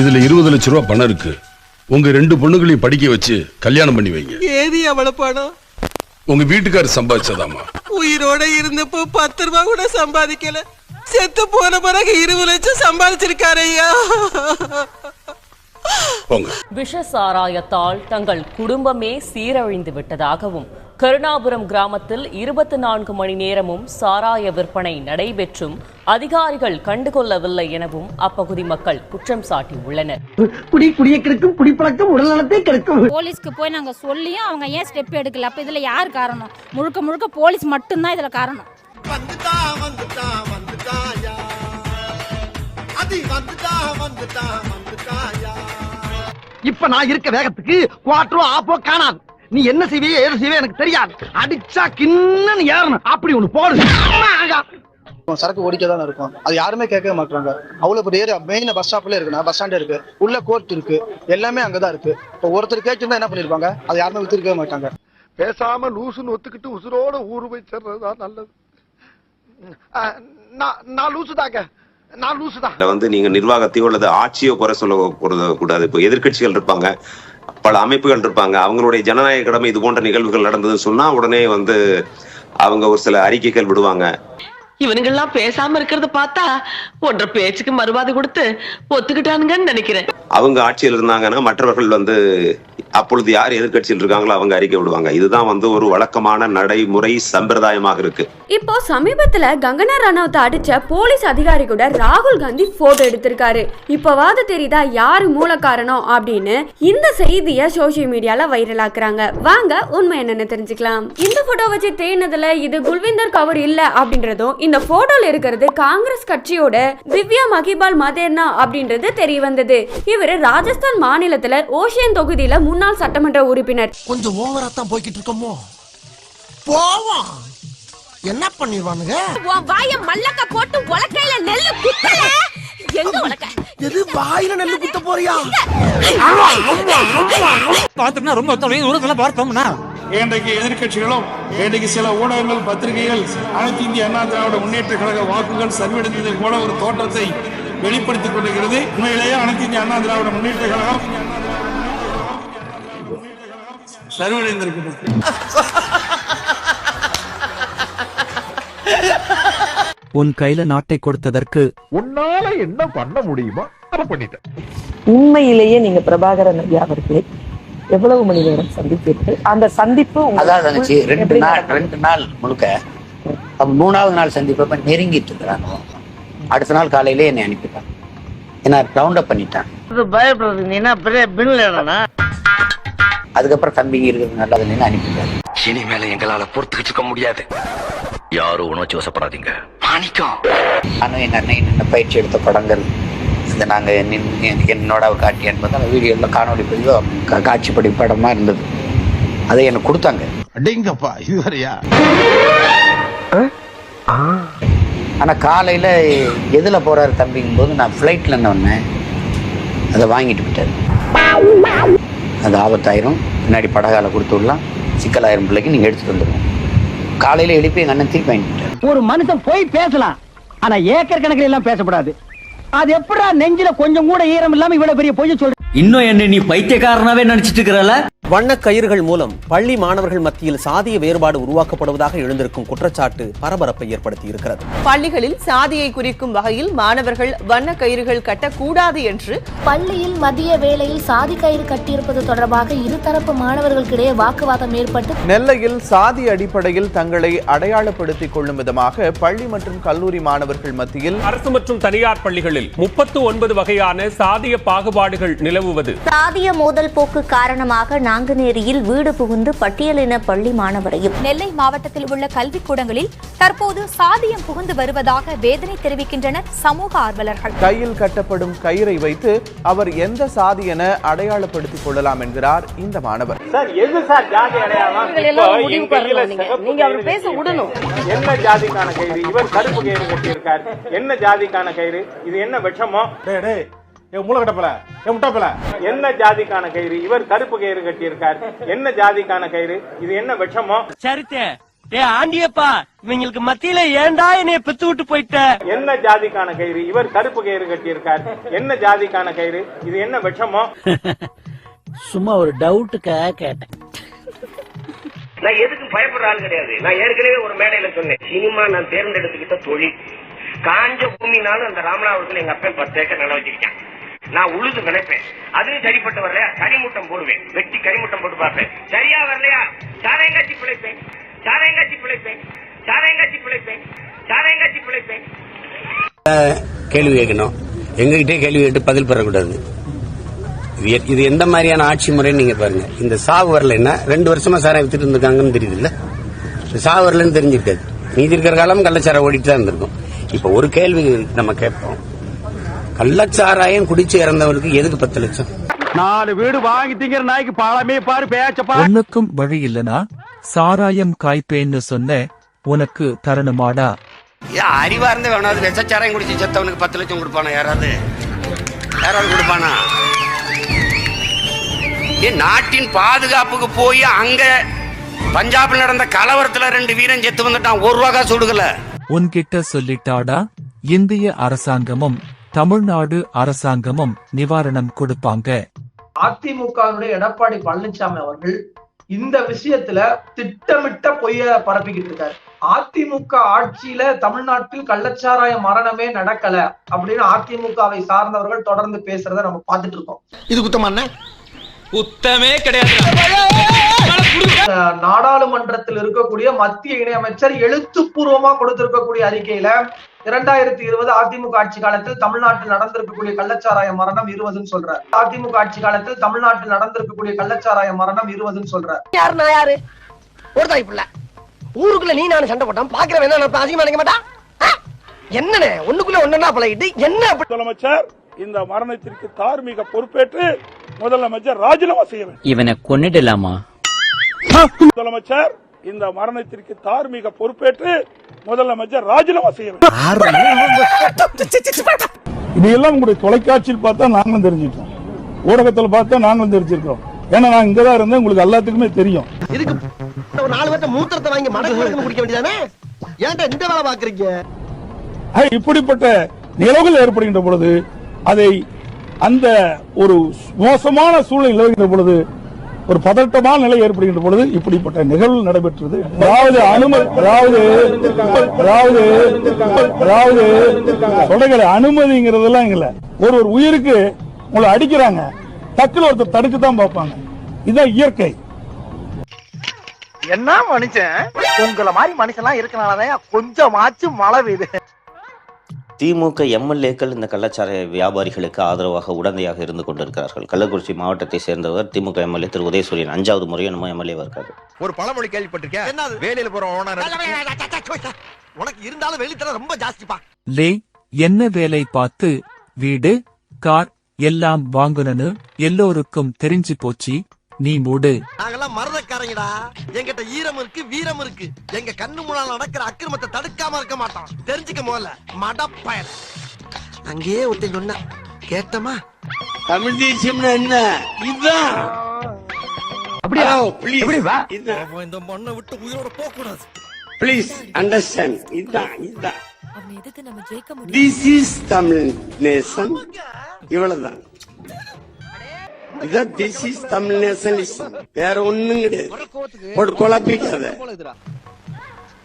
இதுல இருபது லட்ச ரூபா பணம் இருக்கு. உங்க ரெண்டு பொண்ணுகளையும் படிக்க வச்சு கல்யாணம் பண்ணி வைங்க. ஏது எவ்வளவு பணம்? உங்க வீட்டுக்காரர் சம்பாதிச்சதாமா உயிரோட இருந்தப்போ பத்து ரூபா கூட சம்பாதிக்கல. செத்து போன பிறகு இருபது லட்சம் சம்பாதிச்சிருக்காரு ஐயா. போங்க. விஷ சாராயத்தால் தங்கள் குடும்பமே சீரழிந்து விட்டதாகவும் கருணாபுரம் கிராமத்தில் இருபத்தி நான்கு மணி நேரமும் சாராய விற்பனை நடைபெற்றும் அதிகாரிகள் கண்டுகொள்ளவில்லை எனவும் அப்பகுதி மக்கள் குற்றம் சாட்டியுள்ளனர். குடி குடியை கெடுக்கும் குடிப்பழக்கம் உடல்நலத்தை கெடுக்கும். போலீஸ்க்கு போய் நாங்க சொல்லியும் அவங்க ஏன் ஸ்டெப் எடுக்கல? அப்ப இதுல யார் காரணம்? முழுக்க முழுக்க போலீஸ் மட்டும்தான் இதுல காரணம். இப்ப நான் இருக்க வேகத்துக்கு குவாட்டரோ ஆப்போ காணாது. நீ என்ன செய்வியே ஏது செய்வே எனக்கு தெரியாது. அடிச்சா கிண்ணன்னு ஏறணும். அப்படி ஒண்ணு போடு. சரக்கு ஓடிக்க தான் இருக்கும். அது யாருமே கேட்கவே மாட்டாங்க அவ்வளவு பெரிய ஏரியா மெயின் பஸ் ஸ்டாப்ல இருக்குண்ணா. பஸ் ஸ்டாண்ட் இருக்கு. உள்ள கோர்ட் இருக்கு. எல்லாமே அங்கதான் இருக்கு. இப்போ ஒருத்தர் கேட்டிருந்தா என்ன பண்ணிருப்பாங்க? அது யாருமே வித்துருக்கவே மாட்டாங்க. பேசாம லூசுன்னு ஒத்துக்கிட்டு உசுரோட ஊரு போய் சேர்றதுதான் நல்லது. நான் நான் லூசுதாங்க. நான் லூசுதான். இதுல வந்து நீங்க நிர்வாகத்தையோ அல்லது ஆட்சியோ குறை சொல்ல கூடாது கூடாது இப்போ எதிர்க்கட்சிகள் இருப்பாங்க. பல அமைப்புகள் இருப்பாங்க. அவங்களுடைய ஜனநாயக கடமை இது போன்ற நிகழ்வுகள் நடந்ததுன்னு சொன்னா உடனே வந்து அவங்க ஒரு சில அறிக்கைகள் விடுவாங்க. இவனுங்கெல்லாம் பேசாம இருக்கிறத பார்த்தா ஒன்ற பேச்சுக்கு மறுவாதி கொடுத்து ஒத்துக்கிட்டானுங்கன்னு நினைக்கிறேன். அவங்க ஆட்சியில் இருந்தாங்கன்னா மற்றவர்கள் வந்து அப்பொழுது யார் எதிர்க்கட்சியில் இருக்காங்களோ அவங்க அறிக்கை விடுவாங்க. இதுதான் வந்து ஒரு வழக்கமான நடைமுறை சம்பிரதாயமாக இருக்கு. இப்போ சமீபத்துல கங்கனா ரனாவத்தை அடிச்ச போலீஸ் அதிகாரி கூட ராகுல் காந்தி போட்டோ எடுத்திருக்காரு. இப்பவாது தெரியுதா யாரு மூல காரணம் அப்படின்னு இந்த செய்திய சோசியல் மீடியால வைரல் ஆக்குறாங்க. வாங்க உண்மை என்னன்னு தெரிஞ்சுக்கலாம். இந்த போட்டோ வச்சு தேனதுல இது குல்விந்தர் கவர் இல்ல அப்படின்றதும் இந்த போட்டோல இருக்கிறது காங்கிரஸ் கட்சியோட திவ்யா மகிபால் மதேர்னா அப்படின்றது தெரிய வந்தது. இவரு ராஜஸ்தான் மாநிலத்துல ஓஷியன் தொகுதியில முன்னாள் சட்டமன்ற உறுப்பினர். கொஞ்சம் ஓவரா தான் போய்கிட்டு இருக்கோமோ? போவோம். என்ன பண்ணிடுவானுங்க? உன் வாய மல்லக்க போட்டு உலக்கையில நெல்லு குத்தல. எங்க உலக்க? எது வாயில நெல்லு குத்த போறியா? பார்த்தோம்னா ரொம்ப தூரத்துல பார்த்தோம்னா இன்றைக்கு எதிர்க்கட்சிகளும் இன்றைக்கு சில ஊடகங்கள் பத்திரிகைகள் அனைத்து இந்திய அண்ணா திராவிட முன்னேற்ற கழக வாக்குகள் சரிவடைந்ததை போல ஒரு தோற்றத்தை வெளிப்படுத்திக் கொண்டிருக்கிறது. உண்மையிலேயே அனைத்து இந்திய அண்ணா திராவிட முன்னேற்ற கழகம் சரிவடைந்திருக்கிறது உன் கையில நாட்டை கொடுத்ததற்கு உன்னால என்ன பண்ண முடியுமோ அதை பண்ணிட்டேன். உண்மையிலேயே நீங்க பிரபாகரன் ஐயா அவர்களை எவ்வளவு மணி நேரம் சந்தித்தீர்கள் அந்த சந்திப்பு அதான் நினைச்சு ரெண்டு நாள் ரெண்டு நாள் முழுக்க அப்ப மூணாவது நாள் சந்திப்பப்ப நெருங்கிட்டு இருக்கிறாங்க. அடுத்த நாள் காலையிலே என்னை அனுப்பிட்டான் என்ன ரவுண்ட் அப் பண்ணிட்டான் பயப்படுறது நீ என்ன பெரிய பின்லேடனா அதுக்கப்புறம் தம்பிங்க இருக்கிறது நல்லதுன்னு அனுப்பிட்டான் இனிமேல எங்களால பொறுத்துக்கிட்டு இருக்க முடியாது. யாரும் உணர்ச்சி வசப்படாதீங்க. மாணிக்கம். நானும் எங்க அண்ணன் நின்று பயிற்சி எடுத்த படங்கள் இந்த நாங்க நின்னு எனக்கு என்னோட காட்டி என்பது அந்த வீடியோல காணொலி பதிவு காட்சிப்படி படமா இருந்தது. அதை எனக்கு கொடுத்தாங்க. அடேங்கப்பா இது வரையா ஆனா காலையில எதுல போறாரு தம்பிங்கும் போது நான் ஃப்ளைட்ல வந்தேன். அதை வாங்கிட்டு போயிட்டாரு. அது ஆபத்தாயிரும். பின்னாடி படகால கொடுத்து விடலாம். சிக்கலாயிரம் பிள்ளைக்கு நீங்க எடுத்துட்டு வந்துடுவோம் காலையில எழுப்பி எங்க அண்ணன் திருப்பி வாங்கிட்டு. ஒரு மனுஷன் போய் பேசலாம். ஆனா ஏக்கர் கணக்கில் எல்லாம் பேசக்கூடாது அது எப்படா நெஞ்சில கொஞ்சம் கூட ஈரம் இல்லாம இவ்வளவு பெரிய பொய்ய சொல்ற இன்னும் என்ன நீ பைத்தியக்காரனாவே நினைச்சிட்டு இருக்கிறல? வண்ண கயிறுகள் மூலம் பள்ளி மாணவர்கள் மத்தியில் சாதிய வேறுபாடு உருவாக்கப்படுவதாக எழுந்திருக்கும் குற்றச்சாட்டு பரபரப்பை ஏற்படுத்தி இருக்கிறது பள்ளிகளில் சாதியை குறிக்கும் வகையில் மாணவர்கள் வண்ண கயிறுகள் கட்டக்கூடாது என்று பள்ளியில் மதிய வேளையில் சாதி கயிறு கட்டியிருப்பது தொடர்பாக இருதரப்பு மாணவர்களுக்கிடையே வாக்குவாதம் ஏற்பட்டு நெல்லையில் சாதி அடிப்படையில் தங்களை அடையாளப்படுத்திக் கொள்ளும் விதமாக பள்ளி மற்றும் கல்லூரி மாணவர்கள் மத்தியில் அரசு மற்றும் தனியார் பள்ளிகளில் முப்பத்து ஒன்பது வகையான சாதிய பாகுபாடுகள் நிலவுவது. சாதிய மோதல் போக்கு காரணமாக நாங்குநேரியில் வீடு புகுந்து பட்டியலின பள்ளி மாணவரையும். நெல்லை மாவட்டத்தில் உள்ள கல்விக்கூடங்களில் தற்போது சாதியம் புகுந்து வருவதாக வேதனை தெரிவிக்கின்றனர் சமூக ஆர்வலர்கள். கையில் கட்டப்படும் கயிறை வைத்து அவர் எந்த சாதி என அடையாளப்படுத்திக் கொள்ளலாம் என்கிறார் இந்த மாணவர். நீங்க. அவர் பேச விடணும். என்ன ஜாதிக்கான கயிறு? இவர் கருப்பு கயிறு கட்டியிருக்கார். என்ன ஜாதிக்கான கயிறு? இது என்ன விஷமோ? மூலகட்டப்பல முட்டாப்பல என்ன ஜாதிக்கான கயிறு? இவர் கருப்பு கயிறு கட்டியிருக்கார். என்ன ஜாதிக்கான கயிறு? இது என்ன விஷமோ? சரித்தே. ஏ ஆண்டியப்பா இவங்களுக்கு மத்தியில ஏன்டா என்னைய பெத்து விட்டு போயிட்ட? என்ன ஜாதிக்கான கயிறு? இவர் கருப்பு கயிறு கட்டியிருக்கார். என்ன ஜாதிக்கான கயிறு? இது என்ன விஷமோ? சும்மா ஒரு டவுட்டுக்காக கேட்டேன். நான் எதுக்கு பயப்படுற ஆள் கிடையாது. நான் ஏற்கனவே ஒரு மேடையில சொன்னேன். சினிமா நான் தேர்ந்தெடுத்துக்கிட்ட தொழில். காஞ்ச பூமினாலும் அந்த ராமநாதபுரத்துல எங்க அப்பா பத்து ஏக்கர் நிலம் வச்சிருக்கேன். நான் உழுது விளைப்பேன் அதுவும் சரிப்பட்டு வரலையா? கனிமுட்டம் போடுவேன். வெட்டி கனிமுட்டம் போட்டு பார்ப்பேன். சரியா வரலையா? சாரையங்காட்சி பிழைப்பேன். சாரையங்காட்சி பிழைப்பேன். சாரையங்காட்சி பிழைப்பேன். சாரையங்காட்சி பிழைப்பேன். கேள்வி கேட்கணும். எங்ககிட்டே கேள்வி கேட்டு பதில் பெறக்கூடாது. இது எந்த மாதிரியான ஆட்சி முறைன்னு நீங்க பாருங்க. இந்த சாவு வரலைன்னா ரெண்டு வருஷமா சாராயம் வித்துட்டு இருந்திருக்காங்கன்னு தெரியுது இல்ல சாவு வரலன்னு தெரிஞ்சிருக்காது. மீதி இருக்கிற காலம் கள்ளச்சாரம் ஓடிட்டு தான் இருந்திருக்கும். இப்ப ஒரு கேள்வி நம்ம கேட்போம். கள்ளச்சாராயம் குடிச்சு இறந்தவருக்கு எதுக்கு பத்து லட்சம்? நாலு வீடு வாங்கி திங்கிற நாய்க்கு பழமே பாரு பேச்ச உனக்கும் வழி இல்லனா சாராயம் காய்ப்பேன்னு சொன்ன உனக்கு தரணுமாடா? ஏன் அறிவா இருந்து வேணாவது விஷச்சாராயம் குடிச்சு செத்தவனுக்கு பத்து லட்சம் கொடுப்பானா? யாராவது? யாராவது கொடுப்பானா? ஏன் நாட்டின் பாதுகாப்புக்கு போய் அங்க பஞ்சாப்ல நடந்த கலவரத்துல ரெண்டு வீரன் செத்து வந்துட்டான். ஒரு ரூபா காசு உன்கிட்ட சொல்லிட்டாடா இந்திய அரசாங்கமும் தமிழ்நாடு அரசாங்கமும் நிவாரணம் கொடுப்பாங்க. அதிமுகவுடைய எடப்பாடி பழனிசாமி அவர்கள் இந்த விஷயத்துல திட்டமிட்ட பொய்ய பரப்பிக்கிட்டு இருக்காரு. அதிமுக ஆட்சியில தமிழ்நாட்டில் கள்ளச்சாராய மரணமே நடக்கல அப்படின்னு அதிமுகவை சார்ந்தவர்கள் தொடர்ந்து பேசுறத நம்ம பார்த்துட்டு இருக்கோம். இது குத்தமான குத்தமே கிடையாது. நாடாளுமன்றத்தில் இருக்கக்கூடிய மத்திய இணையமைச்சர் எழுத்துப்பூர்வமா கொடுத்திருக்கக்கூடிய அறிக்கையில இரண்டாயிரத்தி இருபது அதிமுக ஆட்சி காலத்தில் தமிழ்நாட்டில் நடந்திருக்கக்கூடிய கள்ளச்சாராய மரணம் இருபதுன்னு சொல்றாரு. அதிமுக ஆட்சி காலத்தில் தமிழ்நாட்டில் நடந்திருக்கக்கூடிய கள்ளச்சாராய மரணம் இருபதுன்னு சொல்றாரு. யாரு நான் யாரு? ஒரு தாய் பிள்ளை. ஊருக்குள்ள நீ நானும் சண்டை போட்டான் பாக்குறவன் என்ன நான் அதிகமா நினைக்க மாட்டான்? ஆ? என்னண்ணே? ஒண்ணுக்குள்ள ஒன்னா பழகிட்டு என்ன அப்படி? முதலமைச்சர் இந்த மரணத்திற்கு தார்மீக பொறுப்பேற்று முதலமைச்சர் ராஜினாமா செய்ய வேண்டும். இவனை கொன்னிடலாமா? முதலமைச்சர் இந்த மரணத்திற்கு தார்மீக பொறுப்பேற்று முதலமைச்சர் ராஜினாமா செய்ய வேண்டும் இதையெல்லாம் உங்களுடைய தொலைக்காட்சியில் பார்த்தா நாங்களும் தெரிஞ்சுட்டோம் ஊடகத்தில் பார்த்தா நாங்களும் தெரிஞ்சிருக்கிறோம். ஏன்னா நான் இங்கதான் இருந்தேன் உங்களுக்கு எல்லாத்துக்குமே தெரியும். இதுக்கு ஒரு நாலு பேர்த்த மூத்திரத்தை வாங்கி மடக்கு குடிக்க வேண்டியதானே? ஏன்டா இந்த வேலை பாக்குறீங்க இப்படிப்பட்ட நிலவுகள் ஏற்படுகின்ற பொழுது அதை அந்த ஒரு மோசமான சூழ்நிலை நிலவுகின்ற பொழுது ஒரு பதட்டமான நிலை ஏற்படுகின்ற பொழுது இப்படிப்பட்ட நிகழ்வு நடைபெற்றது. அதாவது அனுமதி அதாவது அதாவது அதாவது சொல்றீங்களே அனுமதிங்கிறதெல்லாம் இல்ல. ஒரு ஒரு உயிருக்கு உங்களை அடிக்கிறாங்க. டக்குல ஒருத்தர் தடுத்து தான் பார்ப்பாங்க. இதுதான் இயற்கை. என்ன மனுஷன்? உங்களை மாதிரி எல்லாம் இருக்கனாலதான் கொஞ்சமாச்சும் மழை பெய்யுது. திமுக எம்எல்ஏக்கள் இந்த கள்ளச்சார வியாபாரிகளுக்கு ஆதரவாக உடந்தையாக இருந்து கொண்டிருக்கிறார்கள். கள்ளக்குறிச்சி மாவட்டத்தை சேர்ந்தவர் திமுக எம்எல்ஏ திரு உதயசூரியன். அஞ்சாவது முறையும் நம்ம எம்எல்ஏவா இருக்காரு. ஒரு பழமொழி கேள்விப்பட்டிருக்கேன். வேலையில போற உனக்கு இருந்தாலும் வெளித்தர ரொம்ப ஜாஸ்திப்பா. லே என்ன வேலை பார்த்து வீடு கார் எல்லாம் வாங்குனன்னு எல்லோருக்கும் தெரிஞ்சு போச்சு. நீ மூடு. நாங்கெல்லாம் மரதக்காரங்கடா எங்கிட்ட ஈரம் இருக்கு வீரம் இருக்கு. எங்க கண்ணு முன்னால நடக்கிற அக்கிரமத்தை தடுக்காம இருக்க மாட்டோம் தெரிஞ்சுக்க முதல்ல மடப்பயல். அங்கேயே ஒருத்தன் சொன்ன கேட்டமா தமிழ் தேசியம்னா என்ன? இதுதான் அப்படியா? எப்படி வா? இந்த மண்ணை விட்டு உயிரோட போக கூடாது ப்ளீஸ் அண்டர்ஸ்டாண்ட் இதுதான் இதுதான் திஸ் இஸ் தமிழ் நேசன். இவ்வளவுதான். இதான் திஸ் இஸ் தமிழ் நேசனிசம் வேற ஒண்ணும் கிடையாது. போட்டு குழப்பிக்காத.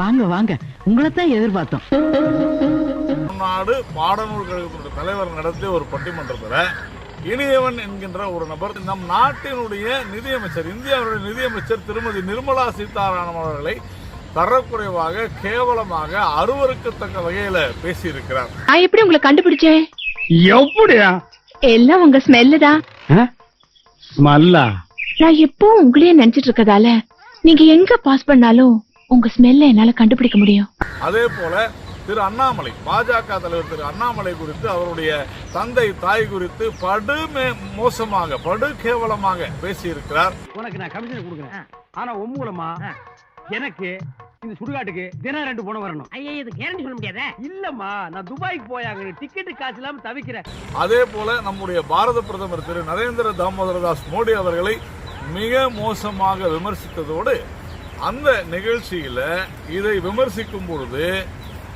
வாங்க வாங்க. உங்களை தான் எதிர்பார்த்தோம். நாடு பாடநூல் கழகத்தினுடைய தலைவர் நடத்திய ஒரு பட்டிமன்றத்துல இனியவன் என்கின்ற ஒரு நபர் நம் நாட்டினுடைய நிதியமைச்சர் இந்தியாவுடைய நிதியமைச்சர் திருமதி நிர்மலா சீதாராமன் அவர்களை தரக்குறைவாக கேவலமாக அருவருக்கத்தக்க வகையில பேசியிருக்கிறார். நான் எப்படி உங்களை கண்டுபிடிச்சேன்? எப்படியா எல்லாம் உங்க ஸ்மெல்லு தான். ஸ்மல்லா நான் எப்பவும் உங்களையே நினைச்சிட்டு இருக்கதால நீங்க எங்க பாஸ் பண்ணாலும் உங்க ஸ்மெல்ல என்னால கண்டுபிடிக்க முடியும். அதே போல திரு அண்ணாமலை பாஜக தலைவர் திரு அண்ணாமலை குறித்து அவருடைய தந்தை தாய் குறித்து படு மே- மோசமாக படு கேவலமாக பேசியிருக்கிறார். உனக்கு நான் கமிஷன் கொடுக்குறேன். ஆனா ஒம்முலமா எனக்கு இந்த சுடுகாட்டுக்கு தினம் ரெண்டு பணம் வரணும். ஐயா இது கேரண்டி சொல்ல முடியாத? இல்லம்மா நான் துபாய்க்கு போயாங்க டிக்கெட்டு காசு இல்லாம தவிக்கிறேன் அதே போல நம்முடைய பாரத பிரதமர் திரு நரேந்திர தாமோதர தாஸ் மோடி அவர்களை மிக மோசமாக விமர்சித்ததோடு அந்த நிகழ்ச்சியில இதை விமர்சிக்கும் பொழுது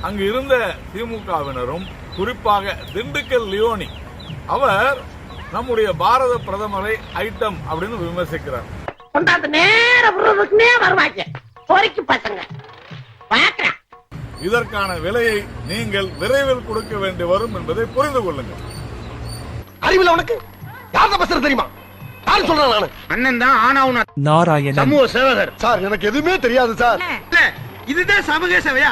அங்கு இருந்த திமுகவினரும் குறிப்பாக திண்டுக்கல் லியோனி அவர் நம்முடைய பாரத பிரதமரை ஐட்டம் அப்படின்னு விமர்சிக்கிறார். கொண்டாந்து நேர விடுறதுக்குனே வருவாங்க. பசங்க. பாக்குறேன் இதற்கான விலையை நீங்கள் விரைவில் கொடுக்க வேண்டி வரும் என்பதை புரிந்து கொள்ளுங்கள். அறிவில் உனக்கு? யார் பேசுறது தெரியுமா? யார் சொல்றேன் நானு? அண்ணன் தான் ஆனாவுனா நாராயணன். சமூக சேவகர். சார் எனக்கு எதுவுமே தெரியாது சார். இதுதான் சமூக சேவையா?